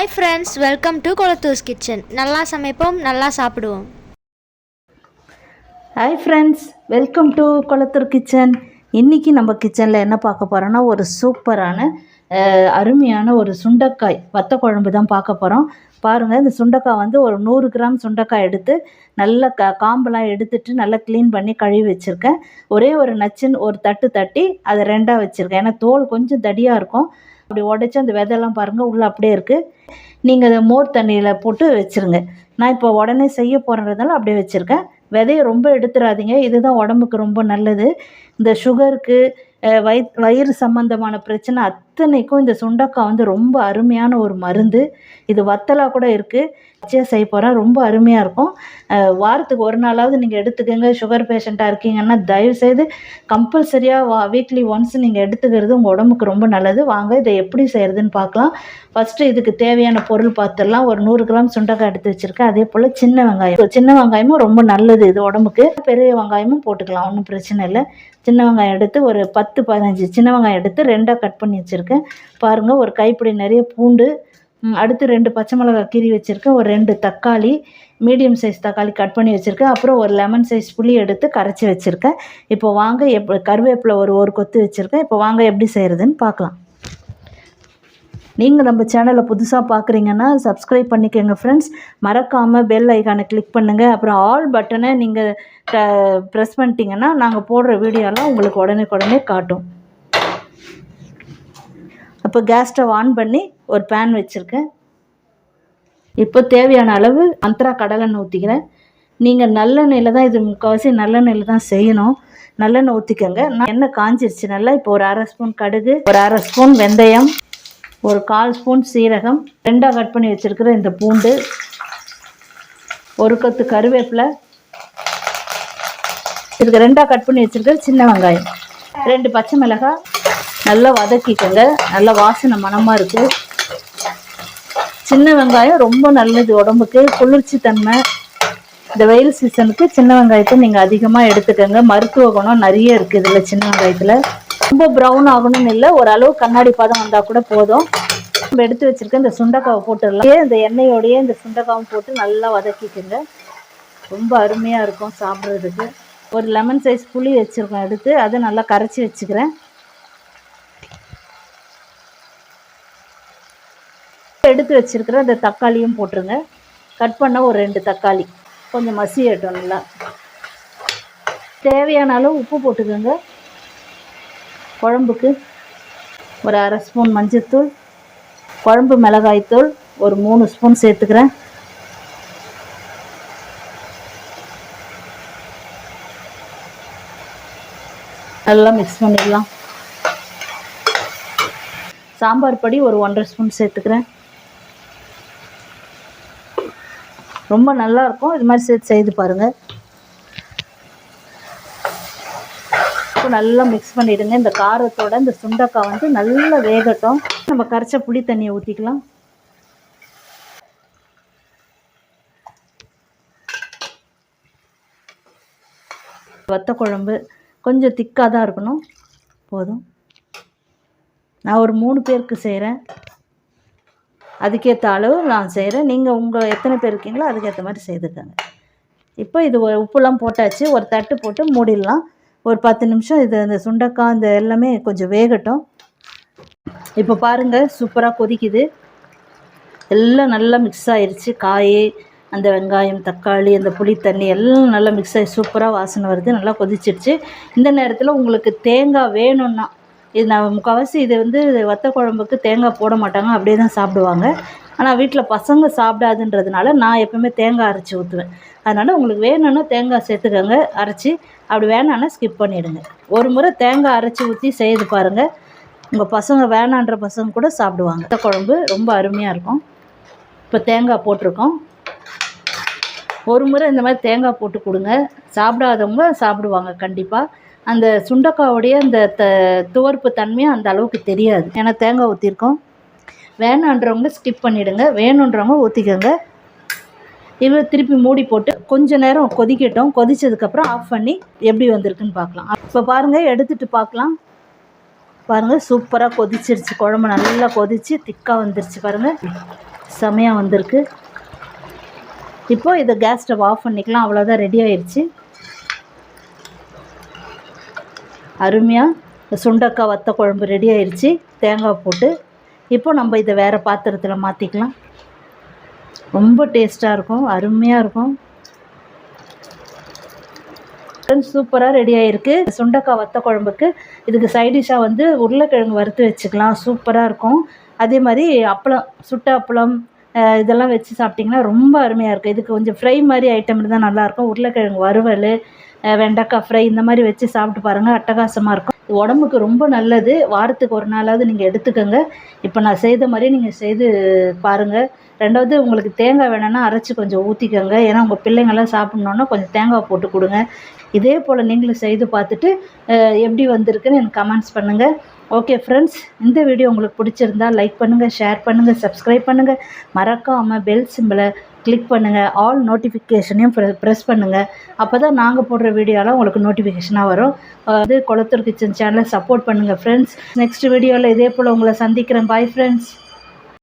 Hi friends welcome to Kolathur's kitchen நல்லா சமைப்போம் நல்லா சாப்பிடுவோம். Hi friends welcome to Kolathur kitchen இன்றைக்கி நம்ம கிச்சனில் என்ன பார்க்க போகிறோன்னா ஒரு சூப்பரான அருமையான ஒரு சுண்டைக்காய் வத்த குழம்பு தான் பார்க்க போகிறோம் பாருங்கள் இந்த சுண்டைக்காய் வந்து ஒரு நூறு கிராம் சுண்டைக்காய் எடுத்து நல்லா க காம்பெலாம் எடுத்துட்டு நல்லா க்ளீன் பண்ணி கழுவி வச்சுருக்கேன். ஒரே ஒரு நச்சுன்னு ஒரு தட்டு தட்டி அதை ரெண்டாக வச்சுருக்கேன். ஏன்னா தோல் கொஞ்சம் தடியாக இருக்கும். அப்படி உடச்சி அந்த விதையெல்லாம் பாருங்கள் உள்ளே அப்படியே இருக்குது நீங்கள் அதை மோர் தண்ணியில் போட்டு வச்சுருங்க. நான் இப்போ உடனே செய்ய போகிறதுனால அப்படியே வச்சுருக்கேன். விதையை ரொம்ப எடுத்துடாதீங்க இதுதான் உடம்புக்கு ரொம்ப நல்லது. இந்த சுகருக்கு வயிற் வயிறு சம்மந்தமான பிரச்சனை அத்தனைக்கும் இந்த சுண்டக்காய் வந்து ரொம்ப அருமையான ஒரு மருந்து. இது வத்தலாக கூட இருக்குது பச்சையாக செய்ய போகிறேன் ரொம்ப அருமையாக இருக்கும். வாரத்துக்கு ஒரு நாளாவது நீங்கள் எடுத்துக்கோங்க. சுகர் பேஷண்ட்டாக இருக்கீங்கன்னா தயவுசெய்து கம்பல்சரியாக வா வீக்லி ஒன்ஸ் நீங்கள் எடுத்துக்கிறது உங்கள் உடம்புக்கு ரொம்ப நல்லது. வாங்க இதை எப்படி செய்கிறதுன்னு பார்க்கலாம். ஃபஸ்ட்டு இதுக்கு தேவையான பொருள் பார்த்துடலாம் ஒரு நூறு கிராம் சுண்டக்காய் எடுத்து வச்சுருக்கேன். அதே போல் சின்ன வெங்காயம். சின்ன வெங்காயமும் ரொம்ப நல்லது இது உடம்புக்கு. பெரிய வெங்காயமும் போட்டுக்கலாம். ஒன்றும் பிரச்சனை இல்லை. சின்ன வெங்காயம் எடுத்து ஒரு பத்து பதினஞ்சு சின்ன வெங்காயம் எடுத்து ரெண்டாக கட் பண்ணி வச்சுருக்கேன். பாருங்கள் ஒரு கைப்பிடி நிறைய பூண்டு அடுத்து ரெண்டு பச்சை மிளகாய் கீறி வச்சுருக்கேன். ஒரு ரெண்டு தக்காளி மீடியம் சைஸ் தக்காளி கட் பண்ணி வச்சுருக்கேன். அப்புறம் ஒரு லெமன் சைஸ் புளி எடுத்து கரைச்சி வச்சுருக்கேன். இப்போ வாங்க எப் கருவேப்பிலை ஒரு ஒரு கொத்து வச்சுருக்கேன். இப்போ வாங்க எப்படி செய்கிறதுன்னு பார்க்கலாம். நீங்கள் நம்ம சேனலை புதுசாக பார்க்குறீங்கன்னா சப்ஸ்கிரைப் பண்ணிக்கோங்க ஃப்ரெண்ட்ஸ் மறக்காமல் பெல் ஐக்கானை கிளிக் பண்ணுங்கள் அப்புறம் ஆல் பட்டனை நீங்கள் ப்ரெஸ் பண்ணிட்டீங்கன்னா நாங்கள் போடுற வீடியோலாம் உங்களுக்கு உடனே உடனே காட்டும். அப்போ கேஸ் ஸ்டவ் ஆன் பண்ணி ஒரு பேன் வச்சுருக்கேன். இப்போ தேவையான அளவு அந்தரா கடலெண்ணெய் ஊற்றிக்கிறேன் நீங்கள் நல்லெண்ணெயில் தான் இது முக்கால்வாசி நல்லெண்ணெயில் தான் செய்யணும். நல்லெண்ணெய் ஊற்றிக்கோங்க நான் எண்ணெய் காஞ்சிருச்சு நல்லா இப்போ ஒரு அரை ஸ்பூன் கடுகு ஒரு அரை ஸ்பூன் வெந்தயம் ஒரு கால் ஸ்பூன் சீரகம் ரெண்டாக கட் பண்ணி வச்சுருக்கிற இந்த பூண்டு ஒரு கொத்து கருவேப்பிலை இதுக்கு ரெண்டாக கட் பண்ணி வச்சுருக்கிற சின்ன வெங்காயம் ரெண்டு பச்சை மிளகாய் நல்லா வதக்கிக்கோங்க. நல்லா வாசனை மணமாக இருக்குது சின்ன வெங்காயம் ரொம்ப நல்லது உடம்புக்கு. குளிர்ச்சி தன்மை. இந்த வெயில் சீசனுக்கு சின்ன வெங்காயத்தை நீங்கள் அதிகமாக எடுத்துக்கோங்க. மருத்துவ குணம் நிறைய இருக்குது இதில் சின்ன வெங்காயத்தில். ரொம்ப ப்ரௌன் ஆகணும்னு இல்லை ஓரளவு கண்ணாடி பதம் வந்தால் கூட போதும். நம்ம எடுத்து வச்சுருக்க இந்த சுண்டக்காவை போட்டுடலாம். இந்த எண்ணெயோடையே இந்த சுண்டைக்காவும் போட்டு நல்லா வதக்கிக்கோங்க. ரொம்ப அருமையாக இருக்கும் சாப்பிட்றதுக்கு. ஒரு லெமன் சைஸ் புளி வச்சுருக்கோம் எடுத்து. அதை நல்லா கரைச்சி வச்சுக்கிறேன். எடுத்து வச்சுருக்கிற அந்த தக்காளியும் போட்டுருங்க. கட் பண்ண ஒரு ரெண்டு தக்காளி. கொஞ்சம் மசியட்டும் நல்லா. தேவையான அளவு உப்பு போட்டுக்கோங்க. குழம்புக்கு ஒரு அரை ஸ்பூன் மஞ்சத்தூள் குழம்பு மிளகாய்த்தூள் ஒரு மூணு ஸ்பூன் சேர்த்துக்கிறேன். நல்லா மிக்ஸ் பண்ணிடலாம். சாம்பார் படி ஒரு ஒன்றரை ஸ்பூன் சேர்த்துக்கிறேன். ரொம்ப நல்லா இருக்கும் இது மாதிரி சேர்த்து செய்து பாருங்கள் நல்லா மிக்ஸ் பண்ணிவிடுங்க இந்த காரத்தோட இந்த சுண்டக்காய் வந்து நல்லா வேகட்டும். நம்ம கரைச்ச புளி தண்ணியை ஊற்றிக்கலாம் வத்த குழம்பு கொஞ்சம் திக்காக தான் இருக்கணும். போதும். நான் ஒரு மூணு பேருக்கு செய்கிறேன் அதுக்கேற்ற அளவு நான் செய்கிறேன் நீங்கள் உங்கள் எத்தனை பேர் இருக்கீங்களோ அதுக்கேற்ற மாதிரி செய்துக்கோங்க. இப்போ இது ஒரு உப்புலாம் போட்டாச்சு. ஒரு தட்டு போட்டு மூடிடலாம். ஒரு பத்து நிமிஷம் இது அந்த சுண்டக்காய் இந்த எல்லாமே கொஞ்சம் வேகட்டும். இப்போ பாருங்கள் சூப்பராக கொதிக்குது. எல்லாம் நல்லா மிக்ஸ் ஆயிருச்சு. காய் அந்த வெங்காயம் தக்காளி அந்த புளி தண்ணி எல்லாம் நல்லா மிக்ஸ் ஆகி சூப்பராக வாசனை வருது. நல்லா கொதிச்சிடுச்சு. இந்த நேரத்தில் உங்களுக்கு தேங்காய் வேணும்னா இது நான் முக்கால்வாசி இது வந்து வத்த குழம்புக்கு தேங்காய் போட மாட்டாங்க அப்படியே தான் சாப்பிடுவாங்க. ஆனால் வீட்டில் பசங்க சாப்பிடாதுன்றதுனால நான் எப்பவுமே தேங்காய் அரைச்சி ஊற்றுவேன் அதனால் உங்களுக்கு வேணும்னா தேங்காய் சேர்த்துக்கோங்க அரைச்சி. அப்படி வேணான்னா ஸ்கிப் பண்ணிவிடுங்க ஒரு முறை தேங்காய் அரைச்சி ஊற்றி செய்து பாருங்கள் உங்கள் பசங்க வேணான்ற பசங்க கூட சாப்பிடுவாங்க. வத்த குழம்பு ரொம்ப அருமையாக இருக்கும். இப்போ தேங்காய் போட்டிருக்கோம். ஒரு முறை இந்த மாதிரி தேங்காய் போட்டு கொடுங்க. சாப்பிடாதவங்க சாப்பிடுவாங்க கண்டிப்பாக அந்த சுண்டக்காவுடைய அந்த த துவர்ப்பு தன்மையும் அந்த அளவுக்கு தெரியாது. ஏன்னா தேங்காய் ஊற்றிருக்கோம் வேணான்றவங்க ஸ்கிப் பண்ணிவிடுங்க வேணுன்றவங்க ஊற்றிக்கோங்க இது திருப்பி மூடி போட்டு கொஞ்ச நேரம் கொதிக்கட்டும். கொதிச்சதுக்கப்புறம் ஆஃப் பண்ணி எப்படி வந்திருக்குன்னு பார்க்கலாம். இப்போ பாருங்கள் எடுத்துகிட்டு பார்க்கலாம். பாருங்கள் சூப்பராக கொதிச்சிருச்சு. குழம்பு நல்லா கொதிச்சு திக்காக வந்துருச்சு பாருங்கள் செமையாக வந்திருக்கு. இப்போது இதை கேஸ் ஸ்டவ் ஆஃப் பண்ணிக்கலாம். அவ்வளோதான் ரெடி ஆயிடுச்சு அருமையாக சுண்டக்காய் வத்த குழம்பு ரெடி ஆயிடுச்சு தேங்காய் போட்டு இப்போ நம்ம இதை வேறு பாத்திரத்தில் மாற்றிக்கலாம் ரொம்ப டேஸ்ட்டாக இருக்கும் அருமையாக இருக்கும். சூப்பராக ரெடி ஆகிருக்கு சுண்டக்காய் வத்த குழம்புக்கு இதுக்கு சைடிஷாக வந்து உருளைக்கிழங்கு வறுத்து வச்சுக்கலாம். சூப்பராக இருக்கும். அதே மாதிரி அப்பளம் சுட்ட அப்பளம் இதெல்லாம் வச்சு சாப்பிட்டிங்கன்னா ரொம்ப அருமையாக இருக்கும். இதுக்கு கொஞ்சம் ஃப்ரை மாதிரி ஐட்டம் இருந்தால் நல்லாயிருக்கும் உருளைக்கிழங்கு வறுவல் வெண்டைக்காய் ஃப்ரை இந்த மாதிரி வச்சு சாப்பிட்டு பாருங்கள் அட்டகாசமாக இருக்கும். உடம்புக்கு ரொம்ப நல்லது. வாரத்துக்கு ஒரு நாளாவது நீங்கள் எடுத்துக்கோங்க. இப்போ நான் செய்த மாதிரி நீங்கள் செய்து பாருங்கள் ரெண்டாவது உங்களுக்கு தேங்காய் வேணும்னா அரைச்சி கொஞ்சம் ஊற்றிக்கோங்க ஏன்னா உங்கள் பிள்ளைங்கள்லாம் சாப்பிட்ணுன்னா கொஞ்சம் தேங்காய் போட்டு கொடுங்க. இதே போல் நீங்களும் செய்து பார்த்துட்டு எப்படி வந்திருக்குன்னு எனக்கு கமெண்ட்ஸ் பண்ணுங்கள் ஓகே ஃப்ரெண்ட்ஸ் இந்த வீடியோ உங்களுக்கு பிடிச்சிருந்தா லைக் பண்ணுங்கள் ஷேர் பண்ணுங்கள் சப்ஸ்கிரைப் பண்ணுங்கள் மறக்காமல் பெல் சிம்பிளை கிளிக் பண்ணுங்கள் ஆல் நோட்டிஃபிகேஷனையும் ப்ரெஸ் பண்ணுங்கள் அப்போ தான் நாங்கள் போடுற வீடியோலாம் உங்களுக்கு நோட்டிஃபிகேஷனாக வரும். அது குளத்தூர் கிச்சன் சேனலை சப்போர்ட் பண்ணுங்கள் ஃப்ரெண்ட்ஸ் நெக்ஸ்ட் வீடியோவில் இதே போல் உங்களை சந்திக்கிறேன். Bye friends